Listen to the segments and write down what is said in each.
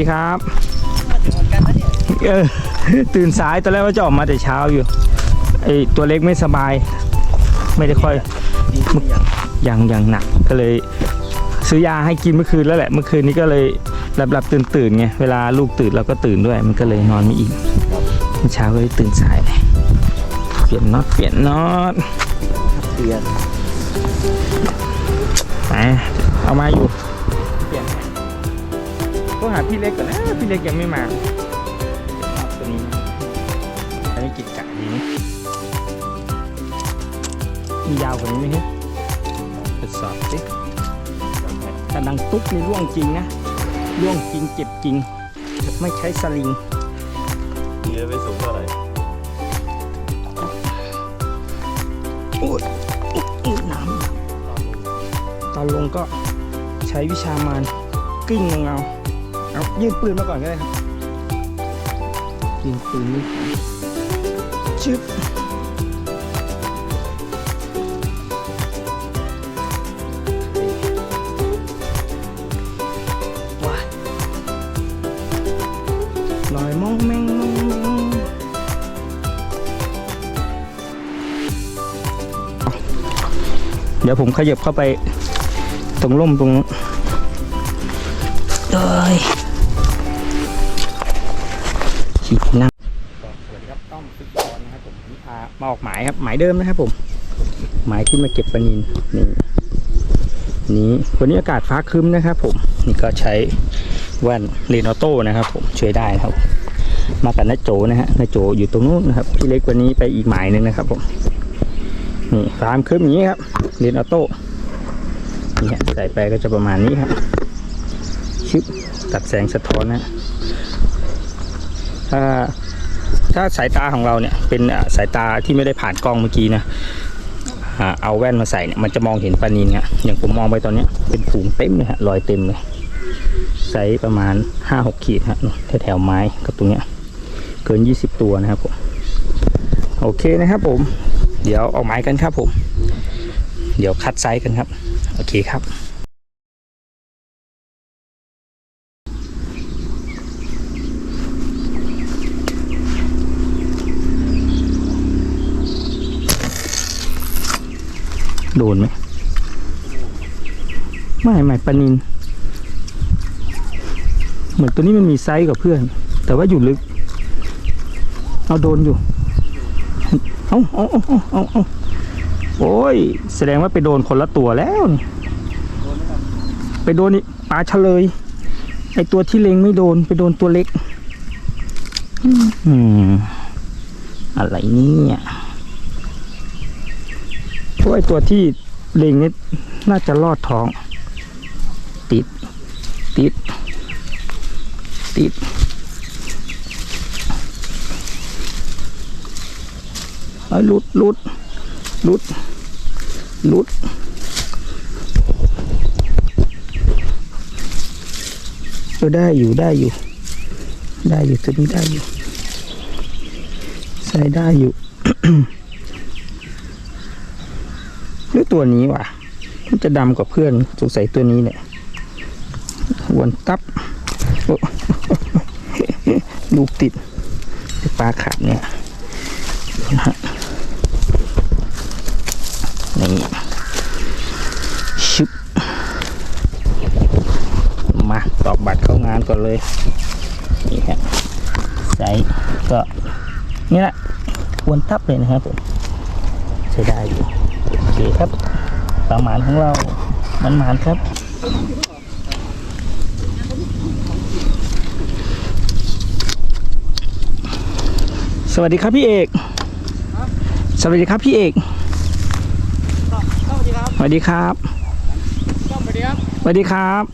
ดีครับมาถึงเหมือนกันนะเนี่ยเออตื่นสายตอนแรกว่าจะออกมาแต่เช้าอยู่ไอตัวเล็กไม่สบาย ไม่ได้ค่อยดีขึ้นยังยังยังหนักก็เลย ซื้อยาให้กินเมื่อคืนแล้วแหละ เมื่อคืนนี้ก็เลยหลับหลับตื่นตื่นๆไงเวลาลูกตื่นเราก็ตื่นด้วย มันก็เลยนอนไม่อิ่มเมื่อเช้าก็เลยตื่นสายเลยเปลี่ยนน็อตเปลี่ยนน็อตเปลี่ยนไปเอามาอยู่เปลี่ยนให้ก็ หาพี่เล็กก่อนนะ พี่เล็กยังไม่มาเอาตัวนี้นะอันนี้กิจกะนี้มียาวกว่านี้ไหมเนี่ยทดสอบสิถ้าดังตุ๊บนี่ร่วงจริงนะ ร่วงจริงเจ็บจริง ไม่ใช้สลิงเยอะไปสูงเท่าไหร่โอ้ยอุ๊ยน้ำตอนลงก็ใช้วิชามานกลิ้งลงเอา เอายืนปืนมาก่อนก็ได้ครับยืนปืนนี่ชึบว้ายลอยมองแมงมองแมงเดี๋ยวผมขยับเข้าไปตรงร่มตรงนู้นเอ้ยาออกหมายครับหมายเดิมนะครับผมหมายที่มาเก็บปลานินนี่นี้วันนี้อากาศฟ้าครึ้มนะครับผมนี่ก็ใช้แว่นเรนอโต้นะครับ ผมช่วยได้ครับ มากับน้าโจนะฮะน้าโจอยู่ตรงนู้นนะครับพี่เล็กวันนี้ไปอีกหมายหนึ่งนะครับผมนี่ฟ้ามครึ้มอย่างนี้ครับเรียนอโต้นี่ฮะใส่ไปก็จะประมาณนี้ครับชึบตัดแสงสะท้อนนะถ้า ถ้าสายตาของเราเนี่ยเป็นสายตาที่ไม่ได้ผ่านกล้องเมื่อกี้นะเอาแว่นมาใส่เนี่ยมันจะมองเห็นปลานินฮะอย่างผมมองไปตอนนี้เป็นฝูงเต็มเลยฮะรอยเต็มเลยไซส์ประมาณ5-6ขีดฮะแถวแถวๆไม้กับตรงเนี้ยเกิน20ตัวนะครับผมโอเคนะครับผม เดี๋ยวออกหมายกันครับผม เดี๋ยวคัดไซส์กันครับ โอเคครับ โดนไหมไม่ไม่ปลานิน เหมือนตัวนี้มันมีไซส์กับเพื่อน แต่ว่าอยู่ลึก เอาโดนอยู่ เอาเอาเอาเอาเอาโอ้ย แสดงว่าไปโดนคนละตัวแล้วนี่ไปโดนนี่ปลาเฉลย ไอตัวที่เล็งไม่โดน ไปโดนตัวเล็ก อืม อะไรเนี่ย พวกไอตัวที่เล็งนี่น่าจะลอดท้อง ติด ติด ติดเอ้ลุดลุดลุดลุดเออได้อยู่ได้อยู่ ได้อยู่ตัวนี้ได้อยู่ ใส่ได้อยู่ หรือตัวนี้วะมันจะดำกว่าเพื่อนสงสัยตัวนี้แหละหวนตับลูกติดปลาขาดเนี่ยนะฮะนี่ชึบมาตอกบัตรเข้างานก่อนเลยนี่ฮะไซส์ก็นี่แหละวรทับเลยนะครับผมใช้ได้อยู่ โอเคครับประมาณของเรา มันหมานครับสวัสดีครับพี่เอก สวัสดีครับพี่เอก สวัสดีครับ สวัสดีครับ สวัสดีครับ สวัสดีครับ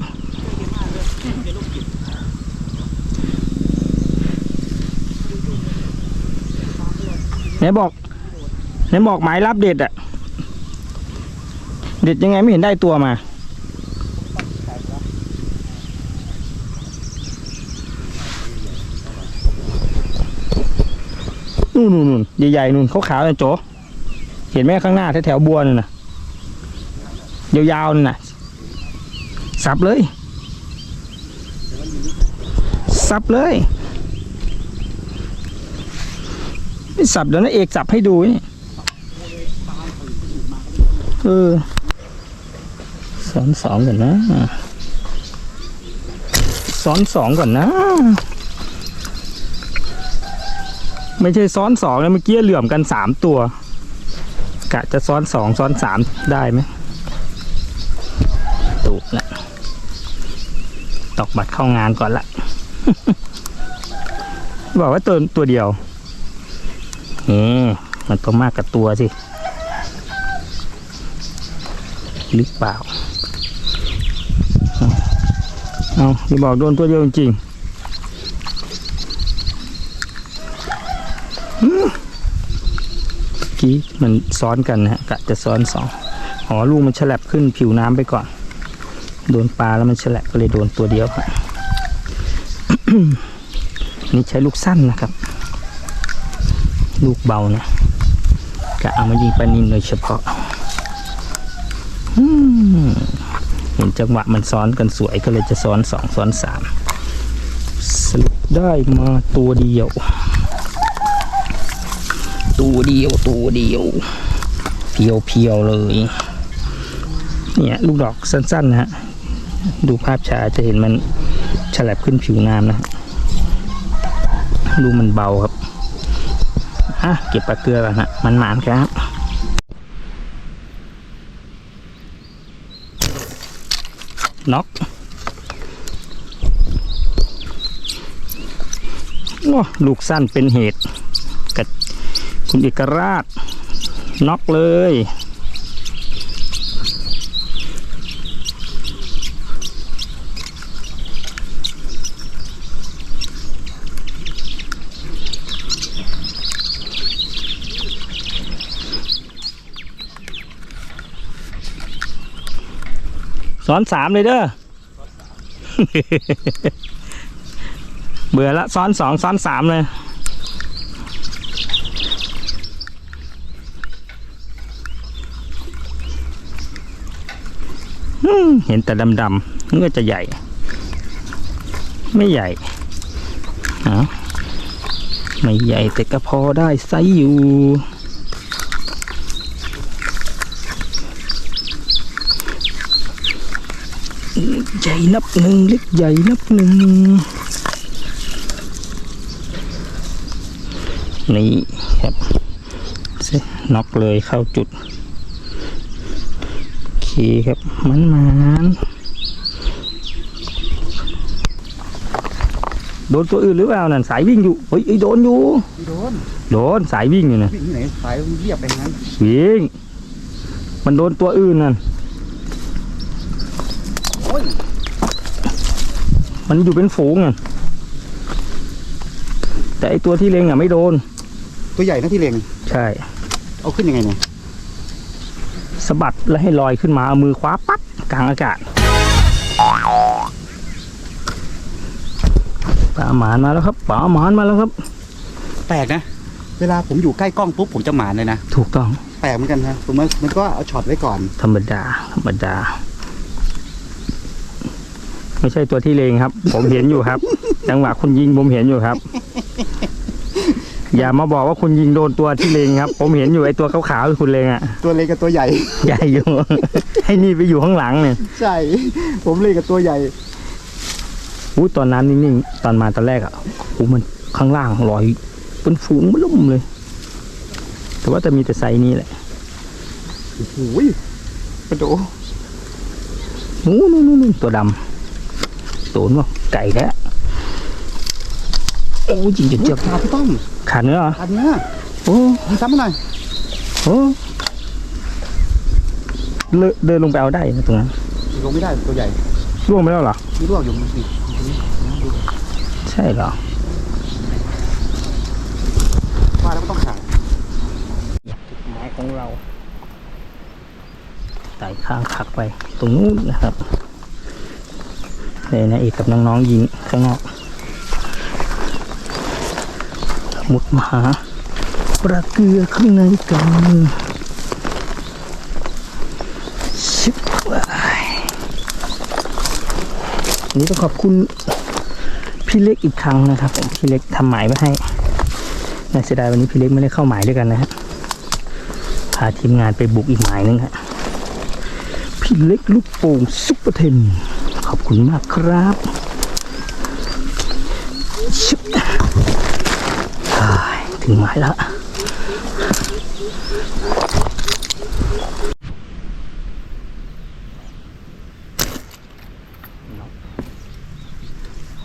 ไหนบอก ไหนบอกหมายรับเด็ดอะ เด็ดยังไงไม่เห็นได้ตัวมา นู่นนู่นนู่นใหญ่ๆนู่นขาวๆนะโจเห็นไหมข้างหน้าแถวๆบัวนู่นน่ะยาวๆนั่นน่ะ สับเลย สับเลยไม่สับเดี๋ยวนะเอกสับให้ดูนี่เออ ซ้อนสองก่อนนะซ้อนสองก่อนนะ ไม่ใช่ซ้อนสองแล้วเมื่อกี้เหลื่อมกันสามตัว กะจะซ้อนสองซ้อนสามได้ไหมตูดละตอกบัตรเข้างานก่อนละ บอกว่าตัวตัวเดียวนี่มันตัวมากกับตัวสิหรือเปล่า เอาอย่าบอกโดนตัวเดียวจริงกี้มันซ้อนกันนะฮะกะจะซ้อนสองอ๋อลูกมันฉลับขึ้นผิวน้ำไปก่อน โดนปลาแล้วมันฉลับก็เลยโดนตัวเดียวครับนี่ใช้ลูกสั้นนะครับ ลูกเบานะกะเอามายิงปลานินโดยเฉพาะ อืม เห็นจังหวะมันซ้อนกันสวยก็เลยจะซ้อนสองซ้อนสามสรุปได้มาตัวเดียว ตัวเดียวตัวเดียว เพียวเพียวเลย เนี่ยลูกดอกสั้นๆนะฮะ ดูภาพช้าจะเห็นมันฉลับขึ้นผิวน้ำนะฮะดูมันเบาครับอะเก็บปลาเกลือก่อนฮะมันหมานครับ น็อกลูกสั้นเป็นเหตุกับคุณเอกราชน็อกเลย ซ้อนสามเลยเด้อเบื่อละซ้อนสองซ้อนสามเลยเห็นแต่ดำๆนึกว่าจะใหญ่ ไม่ใหญ่ฮะไม่ใหญ่แต่ก็พอได้ไซส์อยู่ ใหญ่นับหนึ่งเล็กใหญ่นับหนึ่งนี่ครับเซน็อกเลยเข้าจุดโอเคครับมันมันโดนตัวอื่นหรือเปล่านั่นสายวิ่งอยู่เฮ้ยเอ้ยโดนอยู่โดนโดนสายวิ่งอยู่นะวิ่งที่ไหนสายมันเรียบไปงั้นวิ่งมันโดนตัวอื่นนั่น โอ้ย มันอยู่เป็นฝูงอะแต่ไอตัวที่เล็งอะไม่โดน ตัวใหญ่นะที่เล็งใช่ เอาขึ้นยังไงเนี่ยสะบัดแล้วให้ลอยขึ้นมาเอามือคว้าปั๊บกลางอากาศปลาหมานมาแล้วครับปลาหมานมาแล้วครับ แปลกนะ เวลาผมอยู่ใกล้กล้องปุ๊บผมจะหมานเลยนะ ถูกต้อง แปลกเหมือนกันฮะผมว่ามันก็เอาช็อตไว้ก่อน ธรรมดา ธรรมดา ไม่ใช่ตัวที่เลงครับ ผมเห็นอยู่ครับ จังหวะคุณยิงผมเห็นอยู่ครับ อย่ามาบอกว่าคุณยิงโดนตัวที่เลงครับ ผมเห็นอยู่ไอ้ตัวขาวๆที่คุณเลงอะ ตัวเล็กกับตัวใหญ่ ใหญ่อยู่ ให้นี่ไปอยู่ข้างหลังเนี่ยใช่ ผมเล็กกับตัวใหญ่อู้ตอนนั้นนิ่งๆตอนมาตอนแรกอะโอ้มันข้างล่างลอยเป็นฝูงบลุ่มเลย แต่ว่าจะมีแต่ไซส์นี้แหละโอ้โหกระโดดนู้นนู้นนู้นตัวดำ ตัวนู้นไก่แล้วโอ้ยจริงจะเจ็บขาพี่ต้อมขาดเนื้อเหรออันเนี้ยโอ้มีซ้ำมาหน่อยโอ้เลอะเดินลงไปเอาได้นะตรงนั้นลงไม่ได้ตัวใหญ่ล่วงไปแล้วเหรอมีลวกอยู่มันสิใช่เหรอว่าแล้วก็ต้องขาดไม้ของเราไต่ข้างขักไปตรงนู้นนะครับ เลยนะเอกกับน้องๆยิงข้างนอกมุดมาหาปลาเกลือข้างในกันชิบวายวันนี้ต้องขอบคุณพี่เล็กอีกครั้งนะครับผมพี่เล็กทำหมายมาให้น่าเสียดายวันนี้พี่เล็กไม่ได้เข้าหมายด้วยกันนะฮะพาทีมงานไปบุกอีกหมายนึงฮะพี่เล็กลูกโป่งซุปเปอร์เทน ขอบคุณมากครับชึบอ้ายถึงหมายแล้ว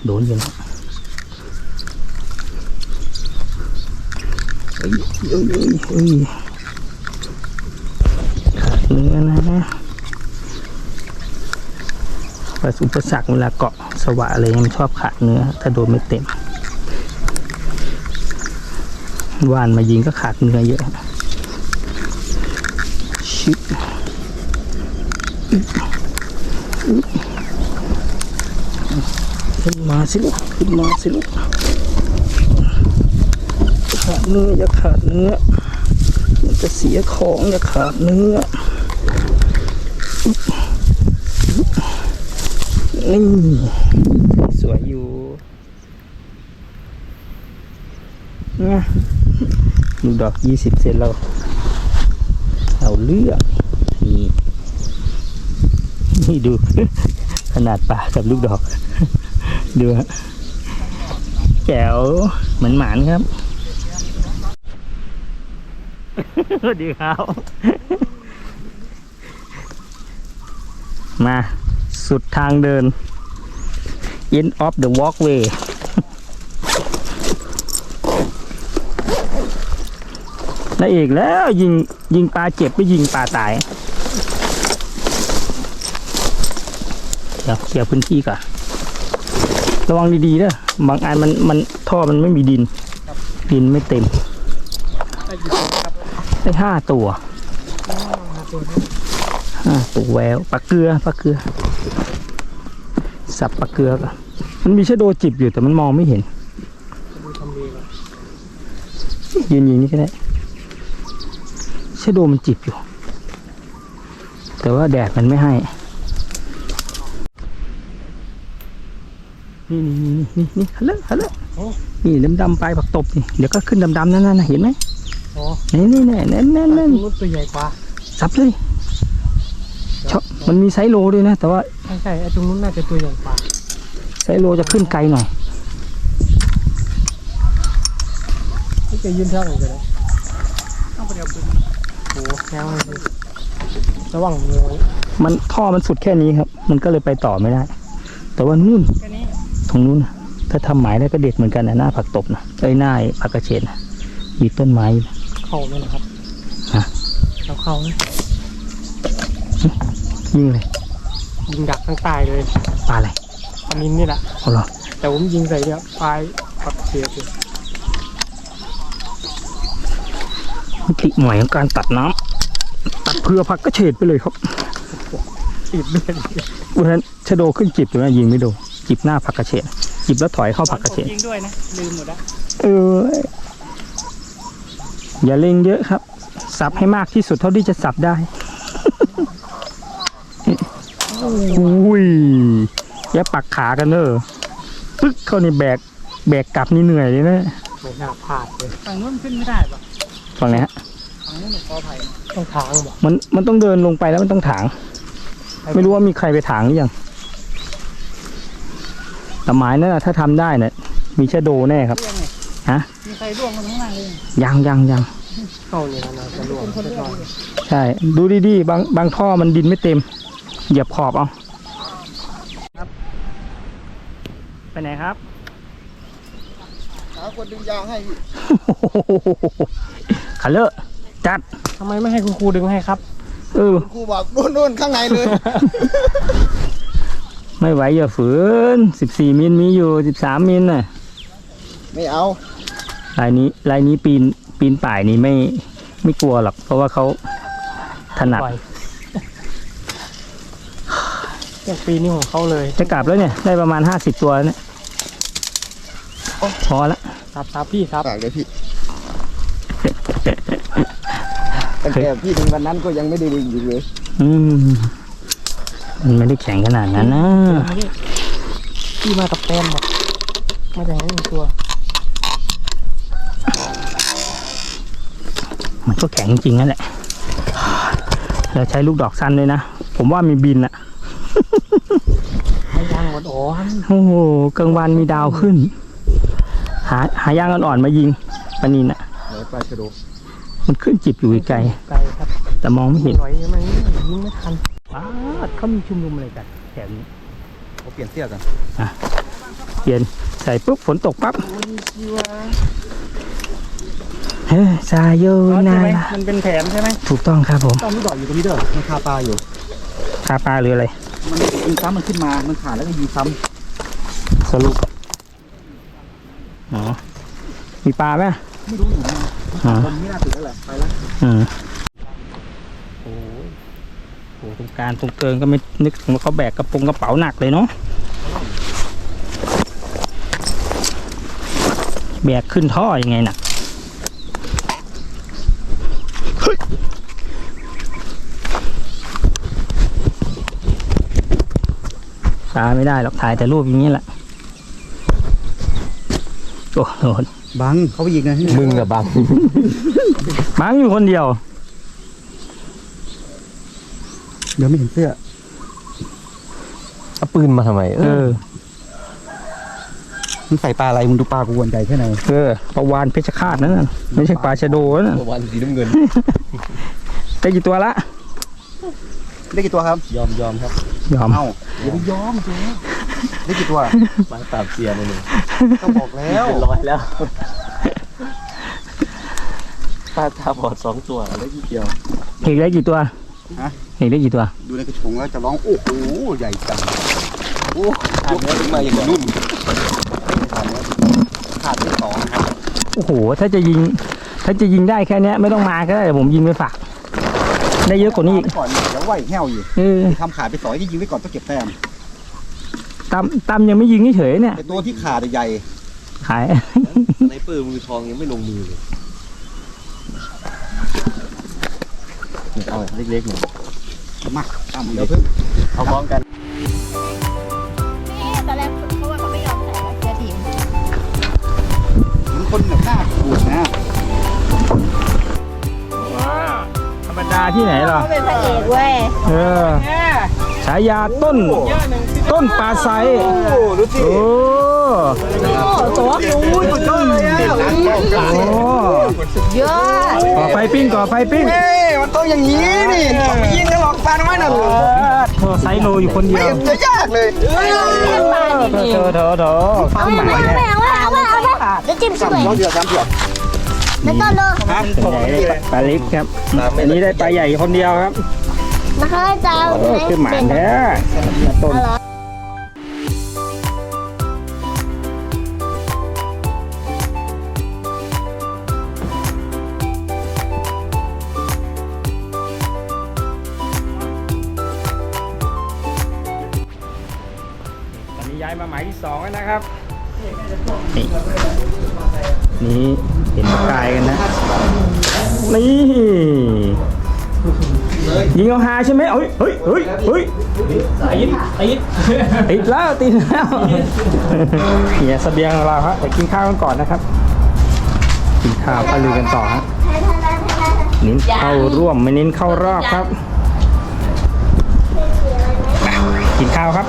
โดนอยู่แล้วเฮ้ยเฮ้ยเฮ้ยเฮ้ยขาดเนื้อนะ ประอุปสรรคเวลาเกาะสวะอะไรเงี้ยมันชอบขาดเนื้อ ถ้าโดนไม่เต็มวานมายิงก็ขาดเนื้อเยอะชิขึ้นมาสิลูกขึ้นมาสิลูกขาดเนื้ออย่าขาดเนื้อ มันจะเสียของอย่าขาดเนื้อ นี่สวยอยู่นะดูดอกยี่สิบเซนเราเอาเลือกนี่นี่ดู ขนาดปลากับลูกดอก ดูฮะแจ๋วเหมือนหมานครับสวัสดีครับ มา สุดทางเดิน end of the walkway นายเอกแล้วยิงยิงปลาเจ็บไม่ยิงปลาตายเดี๋ยวเคลียร์พื้นที่ก่อนระวังดีๆเด้อบางอันมันมันท่อมันไม่มีดิน ดินไม่เต็มได้ห้าตัวห้าตัวแววปลาเกลือปลาเกลือ สับปลาเกลือก่อนมันมีชะโดจิบอยู่แต่มันมองไม่เห็นยืนยิงนี่ก็ได้ชะโดมันจิบอยู่ แต่ว่าแดดมันไม่ให้ นี่นี่นี่นี่นี่ฮัลโหลฮัลโหลนี่ดำดำๆปลายผักตบนี่เดี๋ยวก็ขึ้นดำดำๆนั่นน่ะเห็นไหมอ๋อนี่นี่นี่นั่นนั่นนั่นนู้นตัวใหญ่กว่าสับเลยชอบ มันมีไซส์โลด้วยนะ แต่ว่าใช่ใช่ไอ้ตรงนู้นน่าจะตัวใหญ่กว่าไซส์โลจะขึ้นไกลหน่อยที่จะยืนเท่าไหร่กันเลยต้องไปเดียวปืนโอ้แข็งเลยระวังมือมันท่อมันสุดแค่นี้ครับ มันก็เลยไปต่อไม่ได้ แต่ว่านู่นแค่นี้ตรงนู้นน่ะถ้าทำหมายได้ก็เด็ดเหมือนกันนะหน้าผักตบนะเอ้ยหน้าไอ้ผักกระเฉดนะมีต้นไม้อยู่นะเข้าไหมล่ะครับฮะเราเข้าไหม ยิงเลย ยิงดักทั้งตายเลยปลาอะไรอันนี้นี่แหละ เอาเหรอแต่ผมยิงใส่เนี่ยปลายปักเสียคือมิติใหม่ของการตัดน้ำตัดเพื่อผักกระเฉดไปเลยครับติดด้วยวันนั้นชะโดขึ้นจิบอยู่นะยิงไม่โดนจิบหน้าผักกระเฉดจิบแล้วถอยเข้าผักกระเฉดยิงด้วยนะ ลืมหมดแล้วเออ อย่าเล็งเยอะครับ สับให้มากที่สุดเท่าที่จะสับได้ อุ้ยอย่าปักขากันเนอะปึ๊กเข้านี่แบก แบกกลับนี่เหนื่อยเลยนะไม่น่าพลาดเลยฝั่งนู้นขึ้นไม่ได้ปะฝั่งไหนฮะฝั่งนู้นขออภัยต้องทางบอกมันมันต้องเดินลงไปแล้วมันต้องถาง ไม่รู้ว่ามีใครไปถางหรือยังแต่หมายนั่นนะถ้าทำได้เนี่ยมีชะโดแน่ครับฮะมีใครร่วงมาข้างล่างเลยยังยังยังเข้าเนี่ยนะจะร่วงเรียบร้อยใช่ ดูดีๆบางบางท่อมันดินไม่เต็ม เหยียบขอบเอาครับ ไปไหนครับหาคนดึงยางให้พี่ขันเลอะจัดทำไมไม่ให้คุณครูดึงให้ครับ เออครูบอกนู่นนู่นข้างในเลย ไม่ไหวอย่าฝืนสิบสี่มิลมีอยู่สิบสามมิลน่ะไม่เอาลายนี้ลายนี้ปีนปีนป่ายนี่ไม่ไม่กลัวหรอก เพราะว่าเขาถนัด ปล่อยอย่างปีนี้ของเขาเลยจะกลับแล้วเนี่ย ได้ประมาณห้าสิบตัวแล้วเนี่ยพอละครับครับพี่ครับฝากเลยพี่ตั้งแต่พี่ถึงวันนั้นก็ยังไม่ได้ดึงอยู่เลย อืมมันไม่ได้แข็งขนาดนั้นนะพี่มากับแฟนบอกมาจากไหนหนึ่งตัว มันก็แข็งจริงนั่นแหละแล้วใช้ลูกดอกสั้นด้วยนะ ผมว่ามีบินอะ ให้ยางหมดอ่อนโอ้โหกลางวันมีดาวขึ้น หาหายางอ่อนๆมายิงปลานินอะไหนปลาชะโดมันขึ้นจิบอยู่ไกลไกลครับๆแต่มองไม่เห็นหน่อยมันยิงไม่ทันอ้าวเขามีชุมนุมอะไรกันแถวนี้เขาเปลี่ยนเสื้อกันเปลี่ยนใส่ปุ๊บฝนตกปั๊บเฮ้ยซาโยอ๋อนาใช่ไหมรามันเป็นแผนใช่ไหมถูกต้องครับผมตอนนี้ดอกอยู่ตรงนี้เด้อมันคาปลาอยู่คาปลาหรืออะไร มันยิงซ้ำมันขึ้นมา มันขาดแล้วก็ยิงซ้สรุปอ๋อมีปลาไหมำไม่รู้อยู่นะอ๋อมันไม่น่าถึงแล้วแหละไปแล้วอืมโอ้ยโหตรงกลารตรงเกินก็ไม่นึกถึงว่าเขาแบกกระโปรงกระเป๋าหนักเลยเนาะแบกขึ้นท่อยังไงน่ะเฮ้ยตาไม่ได้หรอกถ่ายแต่รูปอย่างนี้แหละโอ้โหบังเขาไปยิงนะมึงอะบังมังอยู่คนเดียว เดี๋ยวไม่เห็นเสื้อเอาปืนมาทำไม เอเอออมันใส่ปลาอะไรมึงดูปลากูวนใหญ่แค่ไหนเออปลาวานเพชรฆาตนั่นน่ะไม่ใช่ปลาชะโดนั่นน่ะวันสีน้ำเงินได้กี่ตัวละ ได้กี่ตัวครับ ยอมยอมครับ ยอม เอ้าอย่าไปยอมเจ๊ได้กี่ตัวมาปราบเซียนเลยหนึ่งก็บอกแล้วเป็นร้อยแล้วปลาตาบอดสองตัวแล้วกี่เดียวเอกได้กี่ตัวฮะเอกได้กี่ตัว ดูในกระชงแล้วจะร้องโอ้โหใหญ่จังโอ้ยกขึ้นมาอย่างกับนุ่นขาดไปสองครับโอ้โห ถ้าจะยิง ถ้าจะยิงได้แค่เนี้ยไม่ต้องมาก็ได้เดี๋ยวผมยิงไปฝาก ได้เยอะกว่านี้อีกก่อนเดี๋ยว ไหวแห้วอยู่เออทำขาดไปสองที่ยิงไว้ก่อนต้องเก็บแต้มตามตามยังไม่ยิงเฉยๆเนี่ยไอตัวที่ขาดใหญ่ขาย ในปืนมือทองยังไม่ลงมือเลยเนี่ยเอาเล็กๆหน่อยมาตามเดี๋ยวเพิ่งเอาพร้อมกันนี่ตอนแรกเขาว่าเขาไม่ยอมใส่เสื้อทีม เหมันคนแบบหน้าขูดนะ ดาที่ไหนหรอเขาเป็นพระเอกเว้ยเออฉายาต้น ต้นปลาไซโอ้ดูสิโอ้ตัวโอ้ยสุดยอดเลยอะโอ้เยอะก่อไฟปิ้งก่อไฟปิ้งเฮ้ยมันต้องอย่างนี้นี่ต้องไปยิงกันหรอกปลาน้อยน่ะโทรไซโลอยู่คนเดีไม่ยวเห็นจะยากเลยเถอะเถอะเถอะเอาไปเอาไปเอาไปเอาไปเอาไปแล้วจิ้มสวยเราเดือดสามเผือก แล้วก็เลครับปลาเล็กครับ อันนี้ได้ปลาใหญ่คนเดียวครับนะคะจะโอ้คือหมานแท้ต้นตอนนี้ย้ายมาหมายที่สองแล้วนะครับ นี่ เห็นกายกันนะ นี่ ยิงเอาฮาใช่ไหมเฮ้ย เฮ้ย เฮ้ย เฮ้ยติดติดติดแล้วติดแล้วเนี่ยเสบียงของเราครับไปกินข้าวกันก่อนนะครับ กินข้าวก็ลุยกันต่อฮะเน้นเข้าร่วมไม่เน้นเข้ารอบครับอะกินข้าวครับ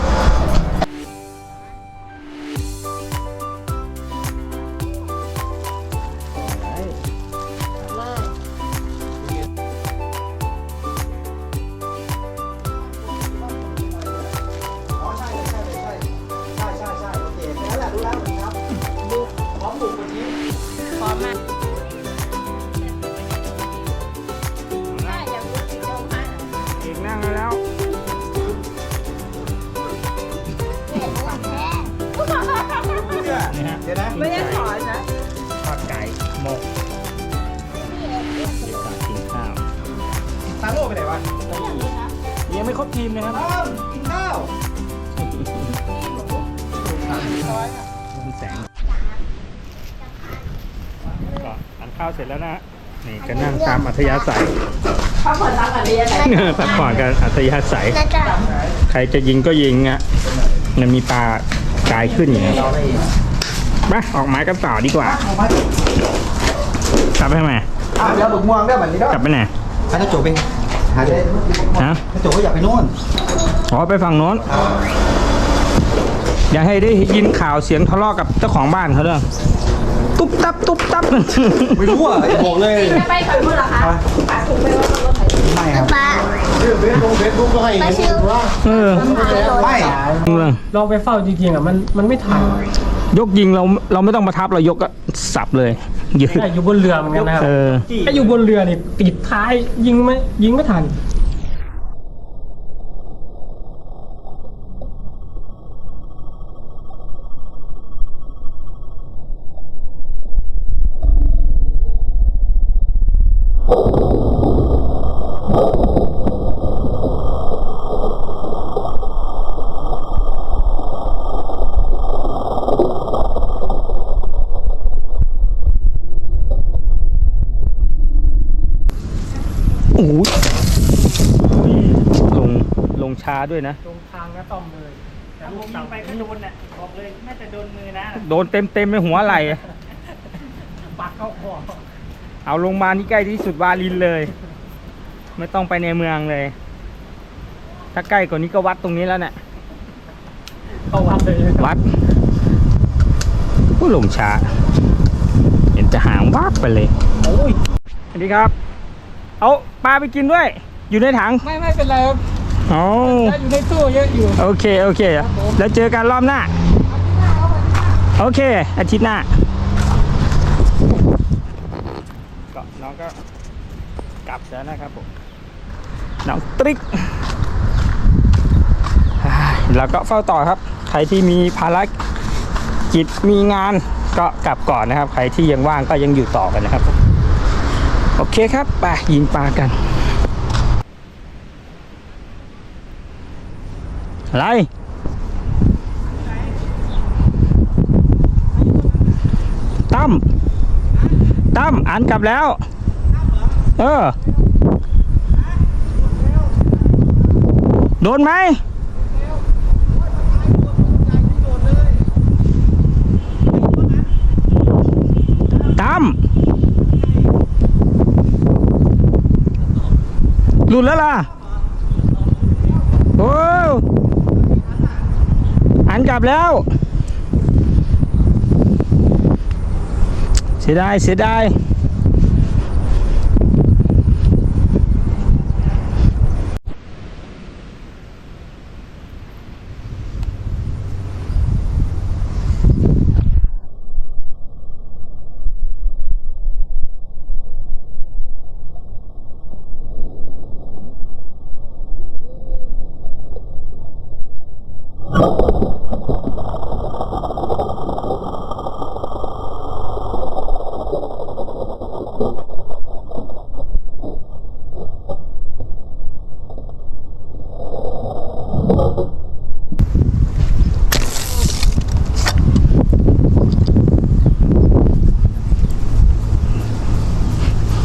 อัธยาศัยพักผ่อนตามอัธยาศัยพักผ่อนกันอัธยาศัยน่าจะใครจะยิงก็ยิงอะมันมีปลากายขึ้นอย่างเงี้ยไปออกหมายกันต่อดีกว่า กลับไปทำไมอ้าวเดี๋ยวลูกม่วงได้แบบนี้ก็กลับไปไหนให้น้าโจไปหาเด็กฮะน้าโจก็อยากไปโน่นอ๋อไปฝั่งโน้น อย่าให้ได้ยินข่าวเสียงทะเลาะกับเจ้าของบ้านเขาเด้อ ตุ๊บตับตุ๊บตับไม่รู้อะบอกเลยจะไปขันมือเหรอคะปาถุงไปว่ารถไถไม่ครับปาเฟซบุ๊กเฟซบุ๊กก็ให้ปาชิวเออไม่ลองไปเฝ้าจริงๆอะมันมันไม่ทันยกยิงเราเราไม่ต้องมาทับเรายกก็สับเลยยืดแต่อยู่บนเรือเหมือนกันนะครับเออถ้าอยู่บนเรือนี่ปิดท้ายยิงไม่ยิงไม่ทัน โอ้ยลงลงช้า ด้วยนะ ตรงทางก็ต้อมเลยแต่ลูกเต่าไปก็โดนแหละบอกเลยน่าจะโดนมือนะโดนเต็มเต็มๆไปหัวไหล่ปักเข้าคอเอาลงมานี่ใกล้ที่สุดวาลินเลย ไม่ต้องไปในเมืองเลย ถ้าใกล้กว่านี้ก็วัดตรงนี้แล้วเนี่ยเข้าวัดเลยวัดผู้ลงช้า เห็นจะหางวับไปเลยโอ้ยสวัสดีครับ เอาปลาไปกินด้วย อยู่ในถัง ไม่ไม่เป็นไรครับ อ๋อถ้าอยู่ในตู้เยอะอยู่ โอเค โอเค แล้วเจอกันรอบหน้า โอเค อาทิตย์หน้าก็น้องก็กลับแล้วนะครับผม น้องตริกอ่าแล้วก็เฝ้าต่อครับ ใครที่มีภารกิจมีงานก็กลับก่อนนะครับ ใครที่ยังว่างก็ยังอยู่ต่อกันนะครับ โอเคครับ ไปยิงปลากัน อะไร ตั้ม ตั้มอ่านกลับแล้ว เออ โดนไหม ตั้ม หลุดแล้วล่ะ โอ้ หันกลับแล้ว เสียดายเสียดาย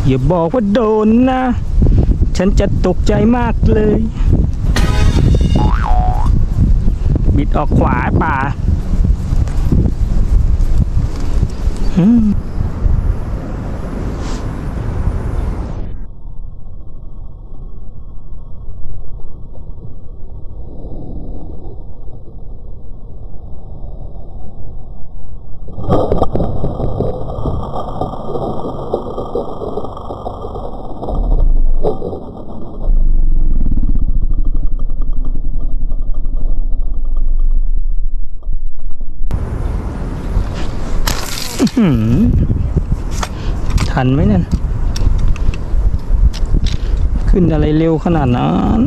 อย่าบอกว่าโดนนะ ฉันจะตกใจมากเลย บิดออกขวาป่า อืม ทันไหมเนี่ยขึ้นอะไรเร็วขนาดนั้น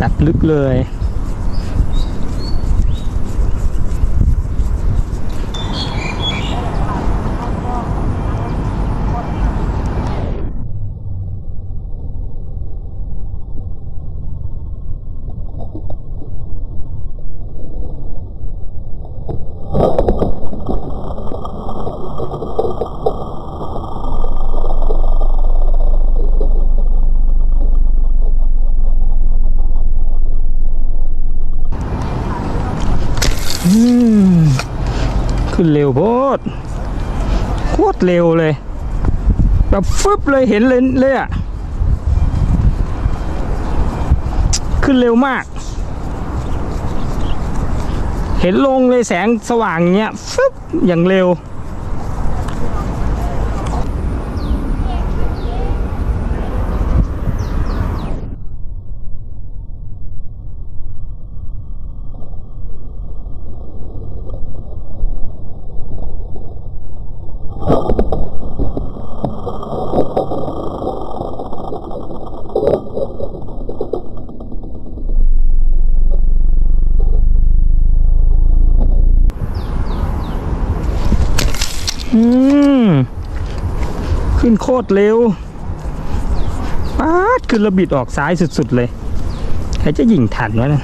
ตัดลึกเลย ร็วโพดโคตรเร็วเลย แบบฟึบเลยเห็นเลยเลยอะขึ้นเร็วมาก เห็นลงเลยแสงสว่างเงี้ยฟึบอย่างเร็ว อืม ขึ้น โคตรเร็วป๊าดขึ้นระบิดออกซ้ายสุดๆเลย ใครจะยิงทันวะนะ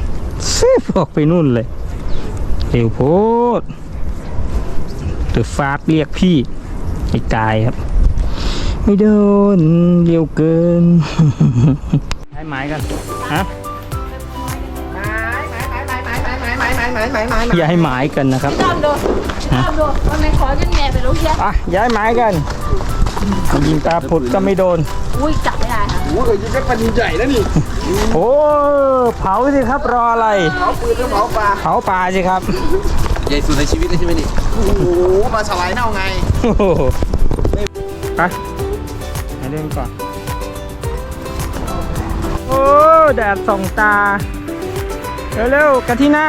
เซฟออกไปนู่นเลย เร็วโพดเดอะฟาสเรียกพี่ไอ้กายครับ ไม่โดนเร็วเกินให้ไม้กันฮะอย่าให้ไม้กันนะครับตามดูตามดูวันไหนขอจนแม่ไปรู้เหี้ยอะย้ายไม้กันมัน ยิงตาผุดก็ไม่โดน อุ้ยจับไม่ได้ค่ะโอ้ยยิงแค่ปลานินใหญ่แล้วนี่โอ้เผาสิครับรออะไรเอาปืนแล้วเผาปลา เผาปลาสิครับ ใหญ่สุดในชีวิตเลยใช่ไหมนี่ โอ้โหปลาสไลด์เน่าไงโอ้โหไปมาเล่นก่อน โอ้ แดดส่องตา เร็วๆกันที่หน้า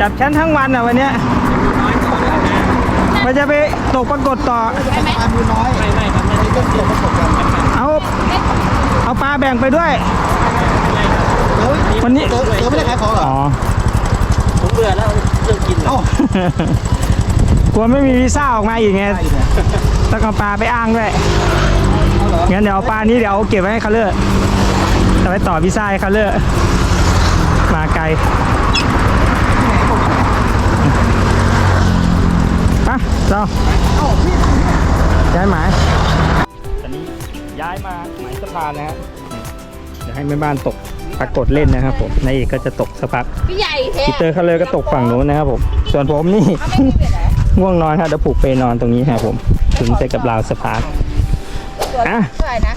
จับฉันทั้งวันอะวันเนี้ยมันจะไปตกปรากฏต่อปลามือน้อยไม่ไม่ครับไม่ได้ก็เกี่ยวกับผมกันเอาเอาปลาแบ่งไปด้วยวันนี้เธอเธอไม่ได้ขายของเหรออ๋อผมเบื่อแล้วเรื่องกินเอ้ากลัวไม่มีวีซ่าออกมาอีกไงต้องเอาปลาไปอ้างด้วยเอาเหรองั้นเดี๋ยวเอาปลานี้เดี๋ยวเอาเก็บไว้ให้เขาเลือกจะไปต่อวีซ่าให้เขาเลือกมาไกล ปะเราย้ายหมายตอนนี้ย้ายมาหมายสะพานนะครับเดี๋ยวให้แม่บ้านตกปรากฏเล่นนะครับผมนายเอกก็จะตกสักพักพี่ใหญ่แท้พีเตอร์เขาเลยก็ตกฝั่งนู้นนะครับผม ส่วนผมนี่เขาไม่มีเป็ดเหรอง่วงนอนครับเดี๋ยวผูกเปนอนตรงนี้ครับผมถึงไปกับราวสะพานตัวอะเท่าไหร่นะ